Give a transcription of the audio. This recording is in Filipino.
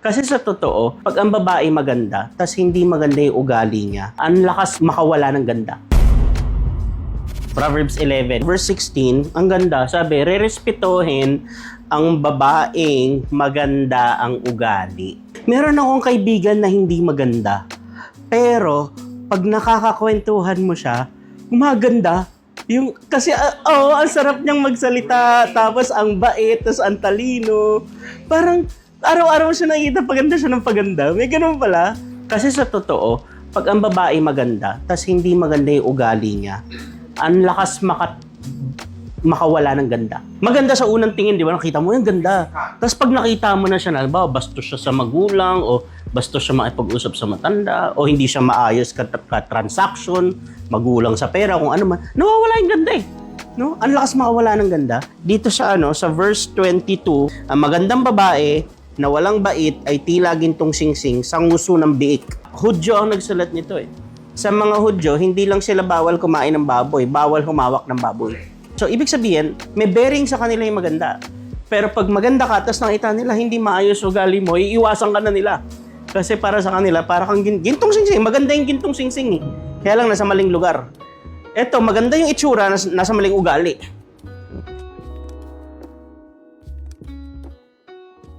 Kasi sa totoo, pag ang babae maganda, tas hindi maganda yung ugali niya, ang lakas makawala ng ganda. Proverbs 11, verse 16, ang ganda, sabi, rerespetohin ang babaeng maganda ang ugali. Meron akong kaibigan na hindi maganda, pero pag nakakakwentuhan mo siya, gumaganda. Yung, kasi, ah, oh, ang sarap niyang magsalita, tapos ang bait, tapos ang talino. Parang, araw-araw siya nakikita, paganda siya ng paganda. May ganun pala. Kasi sa totoo, pag ang babae maganda, tas hindi maganda yung ugali niya, ang lakas makat makawala ng ganda. Maganda sa unang tingin, di ba? Nakita mo yung ganda. Tapos pag nakita mo na siya, ba, bastos siya sa magulang, o bastos siya makipag-usap sa matanda, o hindi siya maayos ka, ka transaction, magulang sa pera, kung ano man, nawawala yung ganda eh. No? Ang lakas makawala ng ganda. Dito sa ano, sa verse 22, ang magandang babae na walang bait ay tila gintong singsing sa nguso ng biik. Hudyo ang nagsulat nito eh. Sa mga Hudyo, hindi lang sila bawal kumain ng baboy, bawal humawak ng baboy. So, ibig sabihin, may bearing sa kanila yung maganda. Pero pag maganda ka, tapos nakita nila hindi maayos ugali mo, iiwasan ka na nila. Kasi para sa kanila, para kang gin- gintong singsing. Maganda yung gintong singsing eh. Kaya lang nasa maling lugar. Eto, maganda yung itsura, nas- nasa maling ugali.